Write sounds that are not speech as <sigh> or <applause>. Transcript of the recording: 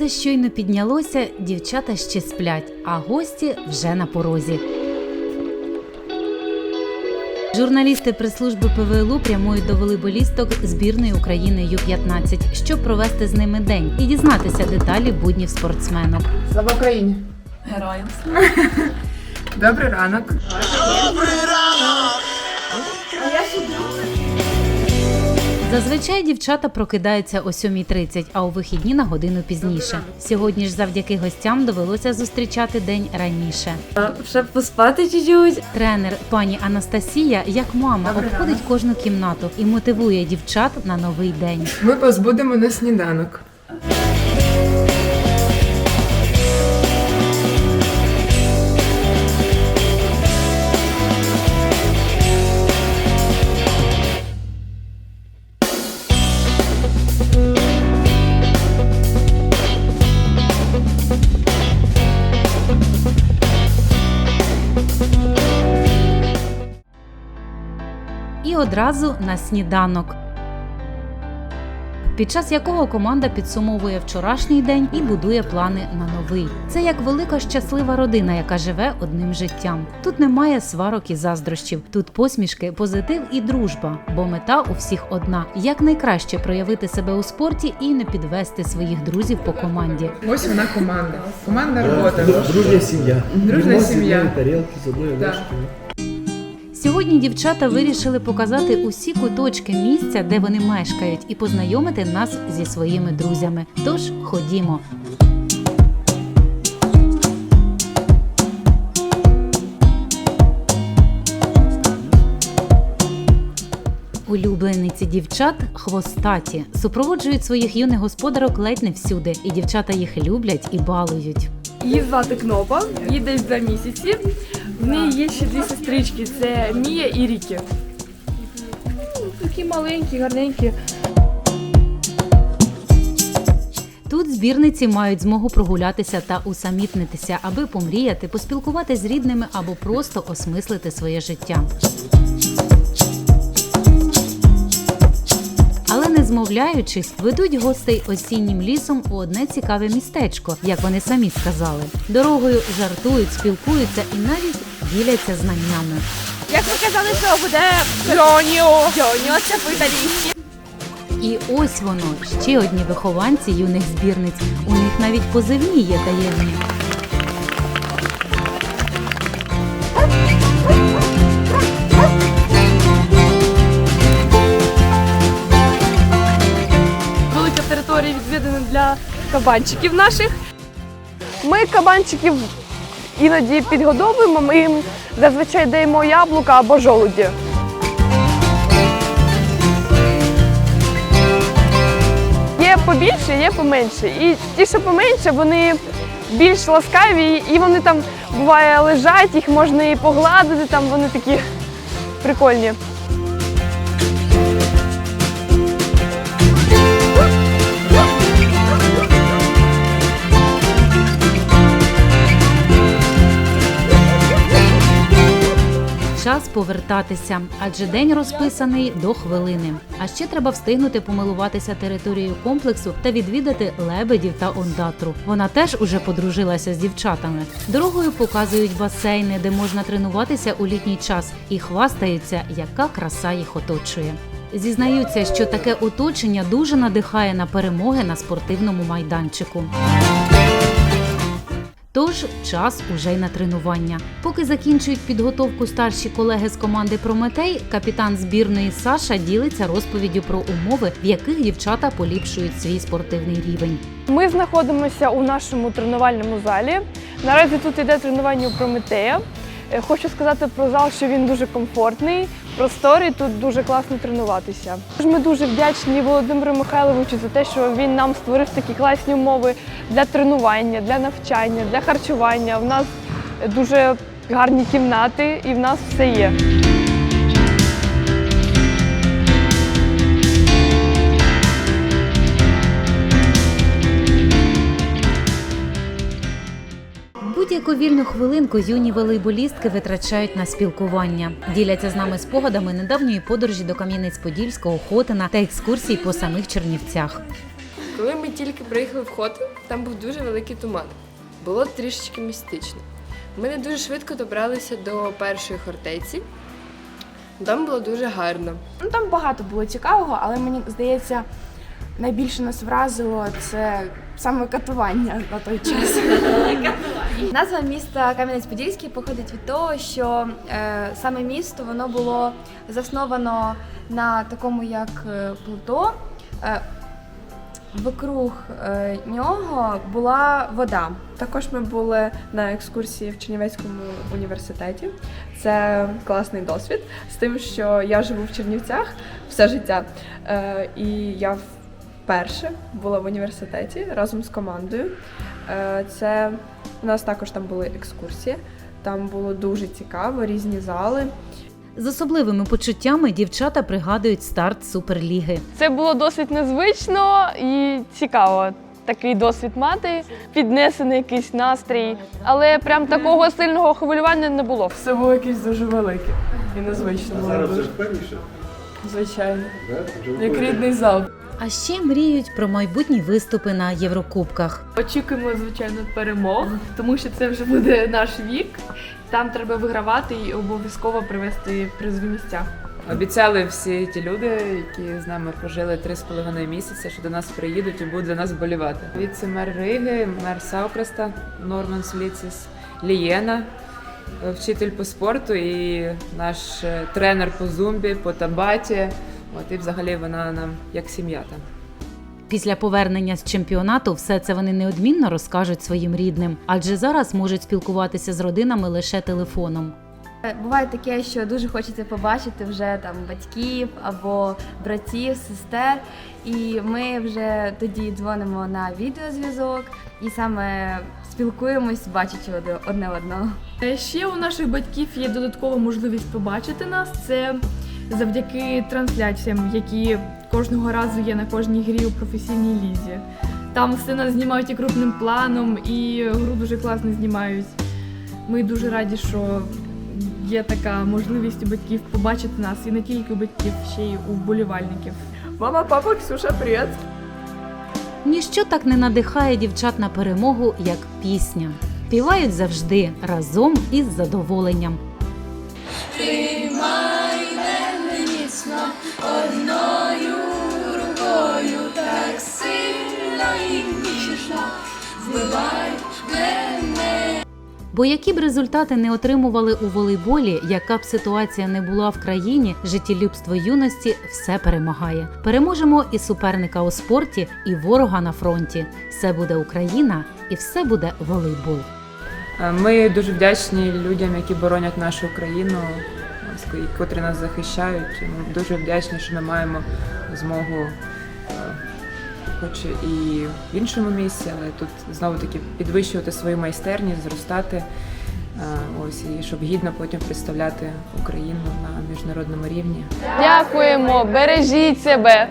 Сонце щойно піднялося, дівчата ще сплять, а гості вже на порозі. Журналісти прес-служби ПВЛУ прямують до волейболісток збірної України Ю-15, щоб провести з ними день і дізнатися деталі буднів спортсменок. Слава Україні! Героям. Добрий ранок. Зазвичай дівчата прокидаються о 7.30, а у вихідні на годину пізніше. Сьогодні ж завдяки гостям довелося зустрічати день раніше. Ще поспати чуть-чуть. Тренер пані Анастасія, як мама, обходить кожну кімнату і мотивує дівчат на новий день. Ми вас будемо на сніданок. Одразу на сніданок. Під час якого команда підсумовує вчорашній день і будує плани на новий. Це як велика щаслива родина, яка живе одним життям. Тут немає сварок і заздрощів, тут посмішки, позитив і дружба. Бо мета у всіх одна: якнайкраще проявити себе у спорті і не підвести своїх друзів по команді. Ось вона команда. Команда робота. Дружня сім'я. Дружня сім'я. тарілки, з одної ложки. Сьогодні дівчата вирішили показати усі куточки місця, де вони мешкають, і познайомити нас зі своїми друзями. Тож ходімо. Улюблениці дівчат хвостаті супроводжують своїх юних господарок ледь не всюди, і дівчата їх люблять і балують. Її звати Кнопа, їй десь два місяці. В неї є ще дві сестрички: це Мія і Рікі. Такі маленькі, гарненькі. Тут збірниці мають змогу прогулятися та усамітнитися, аби помріяти, поспілкуватися з рідними або просто осмислити своє життя. Але не змовляючись, ведуть гостей осіннім лісом у одне цікаве містечко, як вони самі сказали. Дорогою жартують, спілкуються і навіть діляться знаннями. Як ви казали, що буде Джоніо? Джоніо, це по-італійськи. І ось воно ще одні вихованці юних збірниць. У них навіть позивні є таємні. Велика територія відвідана для кабанчиків наших. Ми кабанчиків іноді підгодовуємо, ми їм зазвичай даємо яблука або жолуді. Є побільше, є поменше. І ті, що поменше, вони більш ласкаві, і вони там буває лежать, їх можна і погладити, там вони такі прикольні. Повертатися, адже день розписаний до хвилини. А ще треба встигнути помилуватися територією комплексу та відвідати лебедів та ондатру. Вона теж уже подружилася з дівчатами. Дорогою показують басейни, де можна тренуватися у літній час, і хвастаються, яка краса їх оточує. Зізнаються, що таке оточення дуже надихає на перемоги на спортивному майданчику. Тож час уже й на тренування. Поки закінчують підготовку старші колеги з команди Прометей, капітан збірної Саша ділиться розповіддю про умови, в яких дівчата поліпшують свій спортивний рівень. Ми знаходимося у нашому тренувальному залі. Наразі тут йде тренування у Прометея. Е, Хочу сказати про зал, що він дуже комфортний, просторий, тут дуже класно тренуватися. Ми дуже вдячні Володимиру Михайловичу за те, що він нам створив такі класні умови для тренування, для навчання, для харчування. У нас дуже гарні кімнати і в нас все є. Будь-яку вільну хвилинку юні волейболістки витрачають на спілкування, діляться з нами спогадами недавньої подорожі до Кам'янець-Подільського, Хотина та екскурсій по самих Чернівцях. Коли ми тільки приїхали в Хотин, там був дуже великий туман. Було трішечки містично. Ми не дуже швидко добралися до першої фортеці. Там було дуже гарно. Ну там багато було цікавого, але мені здається, найбільше нас вразило це саме катування на той час. <laughs> Назва міста Кам'янець-Подільський походить від того, що е, саме місто воно було засновано на такому як е, плато. Е, Вокруг е, нього була вода. Також ми були на екскурсії в Чернівецькому університеті. Це класний досвід з тим, що я живу в Чернівцях все життя. Е, і я вперше була в університеті разом з командою. Це у нас також там були екскурсії. Там було дуже цікаво, різні зали. З особливими почуттями дівчата пригадують старт суперліги. Це було досить незвично і цікаво. Такий досвід мати, піднесений якийсь настрій, але прям такого сильного хвилювання не було. Все було якесь дуже велике і незвично було. Зараз вже впевніше? Звичайно. Да? Як рідний зал. А ще мріють про майбутні виступи на Єврокубках. Очікуємо, звичайно, перемог, тому що це вже буде наш вік. Там треба вигравати і обов'язково привести призові місця. Обіцяли всі ті люди, які з нами прожили три з половиною місяці, що до нас приїдуть і будуть за нас вболівати. Віце-мер Риги, мер Саукреста, Норман Сліцис, Лієна, вчитель по спорту і наш е, тренер по зумбі, по табаті. От і взагалі вона нам як сім'я там. Після повернення з чемпіонату все це вони неодмінно розкажуть своїм рідним, адже зараз можуть спілкуватися з родинами лише телефоном. Е, Буває таке, що дуже хочеться побачити вже там батьків або братів, сестер. І ми вже тоді дзвонимо на відеозв'язок і саме спілкуємось, бачачи одне- одного. Е, Ще у наших батьків є додаткова можливість побачити нас. Це завдяки трансляціям, які кожного разу є на кожній грі у професійній лізі. Там все нас знімають і крупним планом, і гру дуже класно знімають. Ми дуже раді, що є така можливість у батьків побачити нас і не тільки у батьків, ще й у вболівальників. Мама, папа, Ксюша, привіт! Ніщо так не надихає дівчат на перемогу, як пісня. Співають завжди разом із задоволенням. Бо які б результати не отримували у волейболі, яка б ситуація не була в країні, життєлюбство юності все перемагає. Переможемо і суперника у спорті, і ворога на фронті. Все буде Україна, і все буде волейбол. Е, Ми дуже вдячні людям, які боронять нашу країну, котрі нас захищають. Ми дуже вдячні, що ми маємо змогу, е, хоч і в іншому місці, але тут знову таки підвищувати свою майстерність, зростати. е, Ось і щоб гідно потім представляти Україну на міжнародному рівні. Дякуємо, бережіть себе.